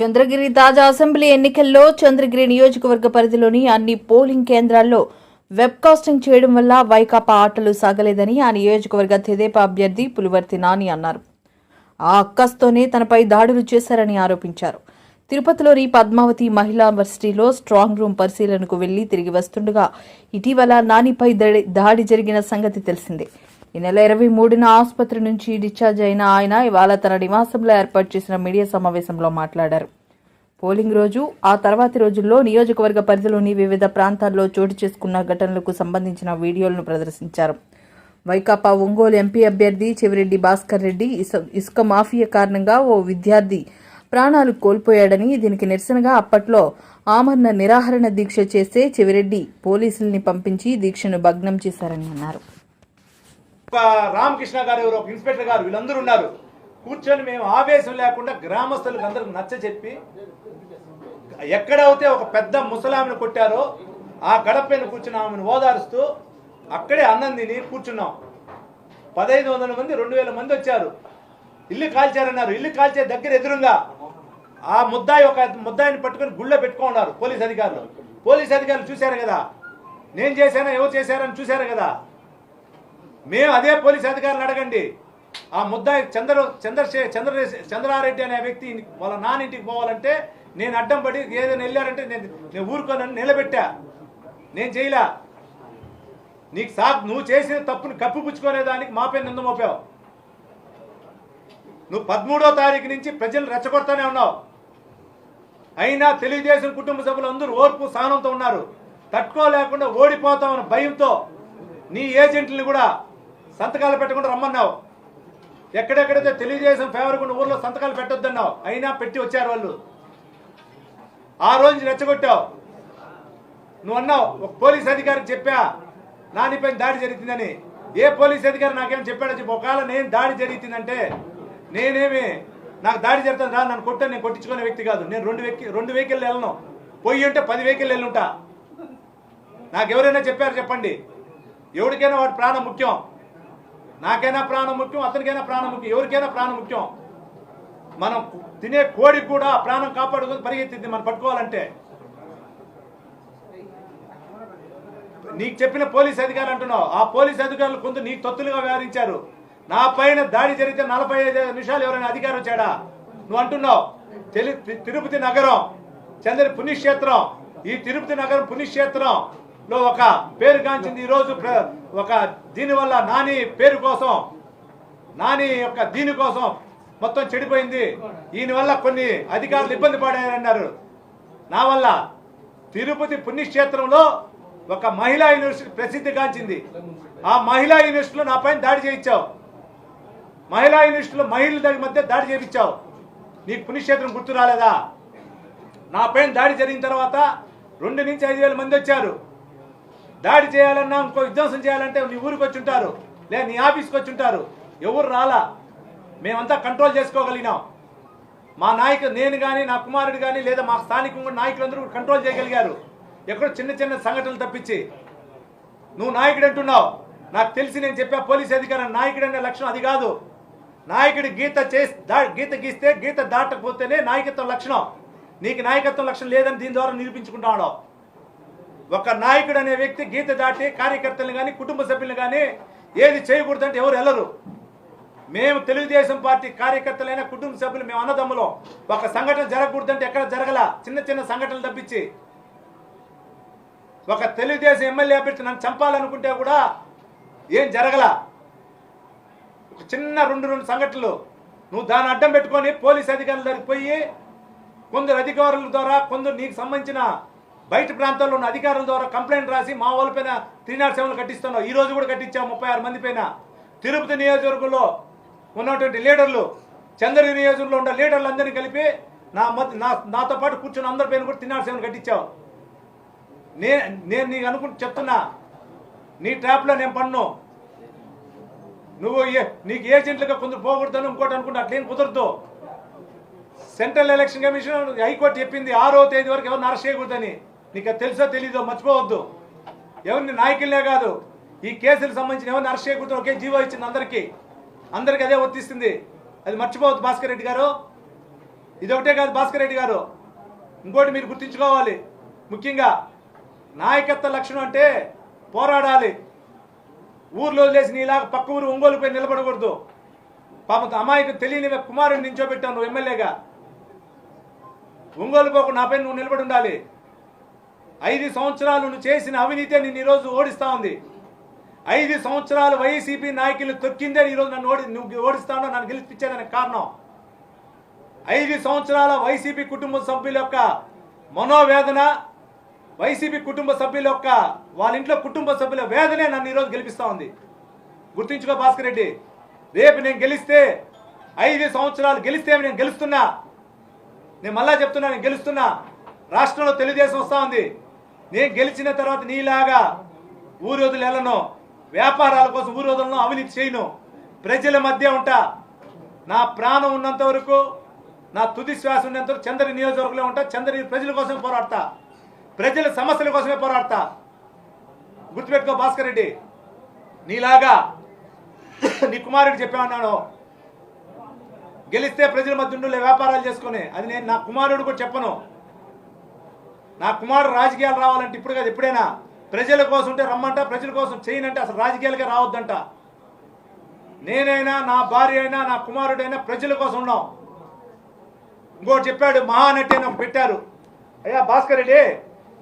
చంద్రగిరి తాజా అసెంబ్లీ ఎన్నికల్లో చంద్రగిరి నియోజకవర్గ పరిధిలోని అన్ని పోలింగ్ కేంద్రాల్లో వెబ్కాస్టింగ్ చేయడం వల్ల వైకాపా ఆటలు సాగలేదని ఆ నియోజకవర్గ తెదేపా అభ్యర్థి పులివర్తి నాని అన్నారు. ఆ అక్కస్తోనే తనపై దాడులు చేశారని ఆరోపించారు. తిరుపతిలోని పద్మావతి మహిళా వర్సిటీలో స్ట్రాంగ్ రూమ్ పరిశీలనకు వెళ్ళి తిరిగి వస్తుండగా ఇటీవల నానిపై దాడి జరిగిన సంగతి తెలిసిందే. ఈ నెల ఇరవై మూడున ఆసుపత్రి నుంచి డిశ్చార్జ్ అయిన ఆయన ఇవాళ తన నివాసంలో ఏర్పాటు చేసిన మీడియా సమావేశంలో మాట్లాడారు. పోలింగ్ రోజు ఆ తర్వాతి రోజుల్లో నియోజకవర్గ పరిధిలోని వివిధ ప్రాంతాల్లో చోటు చేసుకున్న ఘటనలకు సంబంధించిన వీడియోలను ప్రదర్శించారు. వైకాపా ఒంగోలు ఎంపీ అభ్యర్థి చెవిరెడ్డి భాస్కర్ రెడ్డి ఇసుక మాఫియా కారణంగా ఓ విద్యార్థి ప్రాణాలు కోల్పోయాడని దీనికి నిరసనగా అప్పట్లో ఆమరణ నిరాహరణ దీక్ష చేస్తే చెవిరెడ్డి పోలీసుల్ని పంపించి దీక్షను భగ్నం చేశారని అన్నారు. రామకృష్ణ గారు ఎవరు, ఒక ఇన్స్పెక్టర్ గారు వీళ్ళందరూ ఉన్నారు. కూర్చొని మేము ఆవేశం లేకుండా గ్రామస్తులకు అందరికి నచ్చ చెప్పి ఎక్కడైతే ఒక పెద్ద ముసలామెను కొట్టారో ఆ గడపైన కూర్చుని ఆమెను ఓదారుస్తూ అక్కడే అన్నం తిని కూర్చున్నాం. పదహైదు వందల మంది రెండు వేల మంది వచ్చారు. ఇల్లు కాల్చారన్నారు. ఇల్లు కాల్చే దగ్గర ఎదురుగా ఆ ముద్దాయి ఒక ముద్దాయిని పట్టుకొని గుళ్ళో పెట్టుకున్నారు పోలీస్ అధికారులు. పోలీస్ అధికారులు చూశారు కదా. నేను చేశానా ఎవరు చేశారని చూశారు కదా. మేము అదే పోలీస్ అధికారులు అడగండి. ఆ ముద్దాయి చంద్ర చంద్రశే చంద్ర చంద్రారెడ్డి అనే వ్యక్తి వాళ్ళ నానింటికి పోవాలంటే నేను అడ్డం పడి ఏదైనా వెళ్ళారంటే నేను నేను ఊరుకోనని నిలబెట్టా. నేను చేయలా. నీకు సా నువ్వు చేసిన తప్పుని కప్పిపుచ్చుకునే దానికి మాపై నింద మోపావు. నువ్వు పదమూడో తారీఖు నుంచి ప్రజలు రెచ్చగొడతానే ఉన్నావు. అయినా తెలుగుదేశం కుటుంబ సభ్యులు అందరూ ఓర్పు సహనంతో ఉన్నారు. తట్టుకోలేకుండా ఓడిపోతామన్న భయంతో నీ ఏజెంట్ని కూడా సంతకాలు పెట్టకుండా రమ్మన్నావు. ఎక్కడెక్కడైతే తెలియజేసిన ఫేవర్ ఉన్న ఊర్లో సంతకాలు పెట్టొద్దన్నావు. అయినా పెట్టి వచ్చారు వాళ్ళు. ఆ రోజు రెచ్చగొట్టావు. నువ్వు అన్నావు ఒక పోలీస్ అధికారికి చెప్పా నానిపైన దాడి జరుగుతుందని ఏ పోలీస్ అధికారి నాకేం చెప్పాడో చెప్పి. ఒకవేళ నేను దాడి జరుగుతుందంటే నేనేమి నాకు దాడి జరుగుతుంది రా నన్ను కొట్టాను నేను కొట్టించుకునే వ్యక్తి కాదు. నేను రెండు వెక్కి రెండు వెహికల్ వెళ్ళను. పోయి ఉంటే పది వెహికల్ వెళ్ళుంటా. నాకు ఎవరైనా చెప్పారు చెప్పండి. ఎవరికైనా వాడి ప్రాణం ముఖ్యం. నాకైనా ప్రాణం ముఖ్యం అతనికైనా ప్రాణం ముఖ్యం ఎవరికైనా ప్రాణం ముఖ్యం. మనం తినే కోడికి కూడా ప్రాణం కాపాడుకొని పరిగెత్తింది మనం పట్టుకోవాలంటే. నీకు చెప్పిన పోలీస్ అధికారులు అంటున్నావు. ఆ పోలీస్ అధికారులు కొంత నీకు తొత్తులుగా వ్యవహరించారు. నా పైన దాడి జరిగితే నలభై ఐదు నిమిషాలు ఎవరైనా అధికారం వచ్చాడా? నువ్వు అంటున్నావు. తెలి తిరుపతి నగరం చంద్ర పుణ్యక్షేత్రం ఈ తిరుపతి నగరం పుణ్యక్షేత్రం లో ఒక పేరు కాంచింది ఈరోజు ఒక దీనివల్ల నాని పేరు కోసం నాని యొక్క దీని కోసం మొత్తం చెడిపోయింది. దీనివల్ల వల్ల కొన్ని అధికారులు ఇబ్బంది పడారన్నారు. నా వల్ల తిరుపతి పుణ్యక్షేత్రంలో ఒక మహిళా యూనివర్సిటీ ప్రసిద్ధిగాంచింది ఆ మహిళా యూనివర్సిటీలో నా పైన దాడి చేయించావు. మహిళా యూనివర్సిటీలో మహిళల దాడి మధ్య దాడి చేయించావు. నీకు పుణ్యక్షేత్రం గుర్తు రాలేదా? నా పైన దాడి జరిగిన తర్వాత రెండు నుంచి ఐదు వేల మంది వచ్చారు. దాడి చేయాలన్నా ఇంకో విధ్వంసం చేయాలంటే నీ ఊరికి వచ్చి ఉంటారు లేదా నీ ఆఫీస్కి వచ్చి ఉంటారు ఎవరు రాలా? మేమంతా కంట్రోల్ చేసుకోగలిగినాం. మా నాయకుడు నేను కానీ నా కుమారుడు కానీ లేదా మా స్థానిక నాయకులందరూ కంట్రోల్ చేయగలిగారు. ఎక్కడో చిన్న చిన్న సంఘటనలు తప్పించి. నువ్వు నాయకుడు అంటున్నావు. నాకు తెలిసి నేను చెప్పా పోలీస్ అధికారి నాయకుడు అనే లక్షణం అది కాదు. నాయకుడి గీత చేసి గీత గీస్తే గీత దాటకపోతేనే నాయకత్వం లక్షణం. నీకు నాయకత్వం లక్షణం లేదని దీని ద్వారా నిరూపించుకుంటాడు ఒక నాయకుడు అనే వ్యక్తి గీత దాటి కార్యకర్తలు కానీ కుటుంబ సభ్యులు కానీ ఏది చేయకూడదంటే ఎవరు వెళ్ళరు. మేము తెలుగుదేశం పార్టీ కార్యకర్తలైన కుటుంబ సభ్యులు మేము అన్నదమ్ములం. ఒక సంఘటన జరగకూడదంటే ఎక్కడ జరగల? చిన్న చిన్న సంఘటనలు తప్పించి. ఒక తెలుగుదేశం ఎమ్మెల్యే అభ్యర్థి నన్ను చంపాలనుకుంటే కూడా ఏం జరగల? ఒక చిన్న రెండు రెండు సంఘటనలు. నువ్వు దాన్ని అడ్డం పెట్టుకొని పోలీస్ అధికారుల దగ్గరికి పోయి కొందరు అధికారుల ద్వారా కొందరు నీకు సంబంధించిన బయట ప్రాంతాల్లో ఉన్న అధికారుల ద్వారా కంప్లైంట్ రాసి మా వాళ్ళ పైన త్రీ నాట్ సెవెన్ ఈ రోజు కూడా కట్టించాం ముప్పై ఆరు మంది పైన. తిరుపతి నియోజకవర్గంలో ఉన్నటువంటి లీడర్లు చంద్రగిరి నియోజకవర్గంలో ఉన్న లీడర్లు అందరినీ కలిపి నా మధ్య నా నాతో పాటు కూర్చున్న అందరి పైన కూడా త్రీ నాట్ సెవెన్ నే నేను నీకు అనుకుంటూ చెప్తున్నా నీ ట్రాప్లో నేను పన్ను. నువ్వు ఏ- నీకు ఏజెంట్లుగా కొందరు పోగొడతాను ఇంకోటి అనుకుంటే అట్లేం కుదరదు. సెంట్రల్ ఎలక్షన్ కమిషన్ హైకోర్టు చెప్పింది ఆరో తేదీ వరకు ఎవరిని అరెస్ట్ చేయకూడదని. నీకు తెలుసో తెలీదో మర్చిపోవద్దు. ఎవరిని నాయకులే కాదు ఈ కేసులకు సంబంధించిన ఎవరిని అరెస్ట్ చేయకూడదు ఒకే జీవో ఇచ్చింది అందరికీ. అందరికీ అదే వర్తిస్తుంది. అది మర్చిపోవద్దు భాస్కర్ రెడ్డి గారు. ఇదొకటే కాదు భాస్కర్ రెడ్డి గారు. ఇంకోటి మీరు గుర్తుంచుకోవాలి. ముఖ్యంగా నాయకత్వ లక్షణం అంటే పోరాడాలి. ఊర్లో వదిలేసి నీలాగా పక్క ఊరు ఒంగోలుపై నిలబడకూడదు. పాపం అమాయకు తెలియని కుమారుని నించోబెట్టావు నువ్వు ఎమ్మెల్యేగా. ఒంగోలు పోకు నాపై నువ్వు నిలబడి ఉండాలి. ఐదు సంవత్సరాలు నువ్వు చేసిన అవినీతే నేను ఈరోజు ఓడిస్తా ఉంది. ఐదు సంవత్సరాలు వైసీపీ నాయకులు తొక్కిందే ఈరోజు నన్ను ఓడి నువ్వు ఓడిస్తానో నన్ను గెలిపించేదానికి కారణం. ఐదు సంవత్సరాల వైసీపీ కుటుంబ సభ్యుల యొక్క మనోవేదన వైసీపీ కుటుంబ సభ్యుల యొక్క వాళ్ళ ఇంట్లో కుటుంబ సభ్యుల వేదనే నన్ను ఈరోజు గెలిపిస్తా ఉంది. గుర్తుంచుకో భాస్కర్ రెడ్డి రేపు నేను గెలిస్తే ఐదు సంవత్సరాలు గెలిస్తే నేను గెలుస్తున్నా. నేను మళ్ళా చెప్తున్నా నేను గెలుస్తున్నా. రాష్ట్రంలో తెలుగుదేశం వస్తూ ఉంది. నేను గెలిచిన తర్వాత నీలాగా ఊరు వెళ్ళను వ్యాపారాల కోసం ఊరు వదలను అవినీతి చేయను. ప్రజల మధ్య ఉంటా. నా ప్రాణం ఉన్నంత వరకు నా తుది శ్వాస ఉన్నంత వరకు చంద్రని నియోజకవర్గంలో ఉంటా. చంద్రని ప్రజల కోసమే పోరాడతా. ప్రజల సమస్యల కోసమే పోరాడతా. గుర్తుపెట్టుకో భాస్కర్ రెడ్డి నీలాగా నీ కుమారుడు చెప్పామన్నాను గెలిస్తే ప్రజల మధ్య ఉండే వ్యాపారాలు చేసుకుని. అది నేను నా కుమారుడు కూడా చెప్పను. నా కుమారుడు రాజకీయాలు రావాలంటే ఇప్పుడు కాదు ఎప్పుడైనా. ప్రజల కోసం ఉంటే రమ్మంట ప్రజల కోసం చేయనంటే అసలు రాజకీయాలకే రావద్దంట. నేనైనా నా భార్య అయినా నా కుమారుడైనా ప్రజల కోసం ఉన్నాం. ఇంకోటి చెప్పాడు మహానటి అని పెట్టారు. అయ్యా భాస్కర్ రెడ్డి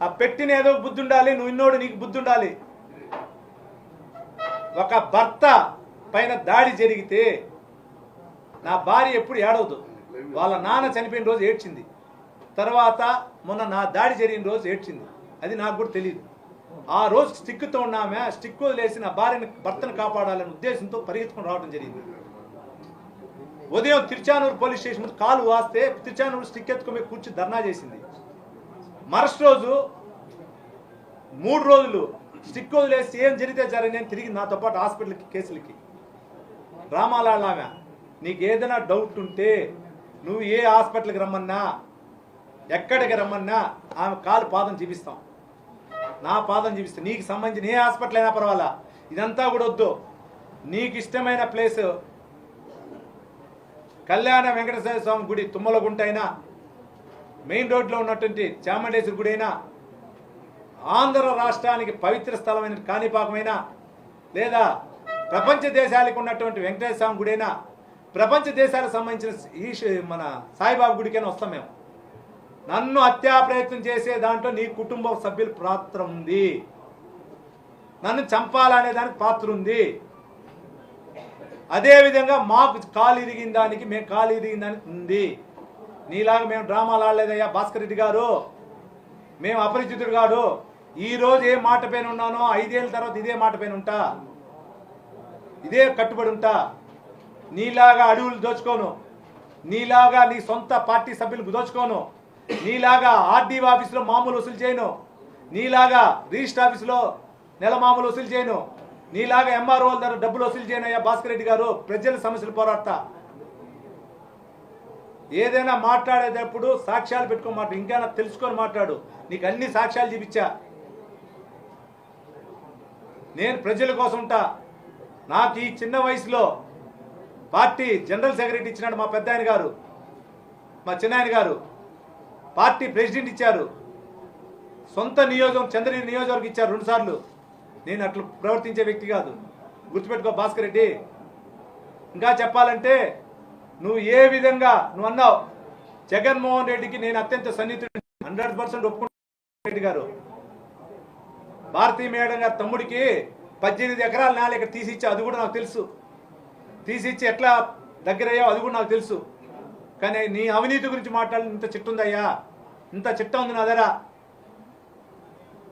ఆ పెట్టిన ఏదో బుద్ధి ఉండాలి నువ్వు ఇన్నోడు నీకు బుద్ధి ఉండాలి. ఒక భర్త పైన దాడి జరిగితే నా భార్య ఎప్పుడు ఏడవదు. వాళ్ళ నాన్న చనిపోయిన రోజు ఏడ్చింది. తర్వాత మొన్న నా దాడి జరిగిన రోజు ఏడ్చింది. అది నాకు కూడా తెలియదు ఆ రోజు స్టిక్తో ఉన్నామే స్టిక్ వదిలేసి నా భార్యని భర్తను కాపాడాలనే ఉద్దేశంతో పరిగెత్తుకుని రావడం జరిగింది. ఉదయం తిరుచానూరు పోలీస్ స్టేషన్ ముందు కాలు వాస్తే తిరుచానూరు స్టిక్ ఎత్తుకుని కూర్చి ధర్నా చేసింది. మరుసటి రోజు మూడు రోజులు స్టిక్ వదిలేసి ఏం జరిగితే జరిగింది తిరిగి నాతో పాటు హాస్పిటల్కి కేసులకి. డ్రామాలాడామె నీకు ఏదైనా డౌట్ ఉంటే నువ్వు ఏ హాస్పిటల్కి రమ్మన్నా ఎక్కడికి రమ్మన్నా ఆమె కాలు పాదం చూపిస్తాం. నా పాదం చూపిస్తాం. నీకు సంబంధించిన ఏ హాస్పిటల్ అయినా పర్వాలా? ఇదంతా కూడా వద్దు. నీకు ఇష్టమైన ప్లేస్ కళ్యాణ వెంకటేశ్వర స్వామి గుడి తుమ్మలగుంట అయినా మెయిన్ రోడ్లో ఉన్నటువంటి చాముండేశ్వరి గుడి అయినా ఆంధ్ర రాష్ట్రానికి పవిత్ర స్థలమైన కాణిపాకమైనా లేదా ప్రపంచ దేశాలకు ఉన్నటువంటి వెంకటేశ్వర స్వామి గుడైనా ప్రపంచ దేశాలకు సంబంధించిన ఈ మన సాయిబాబు గుడికైనా వస్తాం మేము. నన్ను హత్యా ప్రయత్నం చేసే దాంట్లో నీ కుటుంబ సభ్యుల పాత్ర ఉంది. నన్ను చంపాలనే దానికి పాత్ర ఉంది. అదేవిధంగా మాకు కాలు ఇరిగిన దానికి మేము కాలు ఇరిగిన దానికి ఉంది. నీలాగా మేము డ్రామాలు ఆడలేదయ్యా భాస్కర్ రెడ్డి గారు. మేము అపరిచితుడు కాడు ఈరోజు ఏ మాట పైన ఉన్నానో ఐదేళ్ళ తర్వాత ఇదే మాట పైన ఉంటా. ఇదే కట్టుబడి ఉంటా. నీలాగా అడవులు దోచుకోను. నీలాగా నీ సొంత పార్టీ సభ్యులకు దోచుకోను. నీలాగా ఆర్డీ ఆఫీసులో మామూలు వసూలు చేయను. నీలాగా రిజిస్టర్ ఆఫీసులో నెల మామూలు వసూలు చేయను. నీలాగా ఎంఆర్ఓల దగ్గర డబ్బులు వసూలు చేయను అయ్యా భాస్కర్ రెడ్డి గారు. ప్రజల సమస్యలు పోరాడతా. ఏదైనా మాట్లాడేటప్పుడు సాక్ష్యాలు పెట్టుకొని మాట్లాడు. ఇంకా తెలుసుకొని మాట్లాడు. నీకు అన్ని సాక్ష్యాలు చూపించా. నేను ప్రజల కోసం ఉంటా. నాకు ఈ చిన్న వయసులో పార్టీ జనరల్ సెక్రటరీ ఇచ్చినాడు మా పెద్ద గారు. మా చిన్నాయన గారు. పార్టీ ప్రెసిడెంట్ ఇచ్చారు. సొంత నియోజకం చంద్రగిరి నియోజకవర్గం ఇచ్చారు రెండుసార్లు నేను అట్లా ప్రవర్తించే వ్యక్తి కాదు. గుర్తుపెట్టుకో భాస్కర్ రెడ్డి. ఇంకా చెప్పాలంటే నువ్వు ఏ విధంగా నువ్వు అన్నావు జగన్మోహన్ రెడ్డికి నేను అత్యంత సన్నిహితుడు హండ్రెడ్ పర్సెంట్ ఒప్పుకుంటా రెడ్డి గారు. భారతీయ మేడం గారి తమ్ముడికి పద్దెనిమిది ఎకరాల నేల ఇక్కడ తీసిచ్చి అది కూడా నాకు తెలుసు. తీసిచ్చి ఎట్లా దగ్గరయ్యావు అది కూడా నాకు తెలుసు. కానీ నీ అవినీతి గురించి మాట్లాడి ఇంత చిట్టు ఇంత చిట్ట ఉంది నా దగ్గర.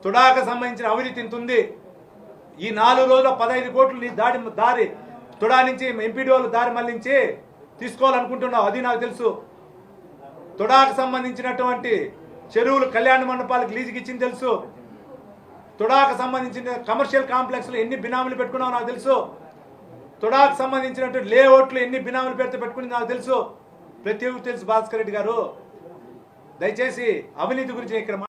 తుడాక సంబంధించిన అవినీతి ఇంత ఉంది. ఈ నాలుగు రోజుల పదహైదు కోట్లు నీ దాడి దారి తుడా నుంచి ఎంపీడీఓలు దారి మళ్ళించి తీసుకోవాలనుకుంటున్నావు. అది నాకు తెలుసు. తుడాకు సంబంధించినటువంటి చెరువులు కళ్యాణ మండపాలకు లీజుకి ఇచ్చింది తెలుసు. తుడాకు సంబంధించిన కమర్షియల్ కాంప్లెక్స్లో ఎన్ని బినామీలు పెట్టుకున్నావు నాకు తెలుసు. తుడాకు సంబంధించినటువంటి లేఅవుట్లు ఎన్ని బినామీలు పెడితే పెట్టుకుని నాకు తెలుసు. ప్రతి తెలుసు భాస్కర్ రెడ్డి గారు. దయచేసి అవినీతి గురించి ఇక్కడ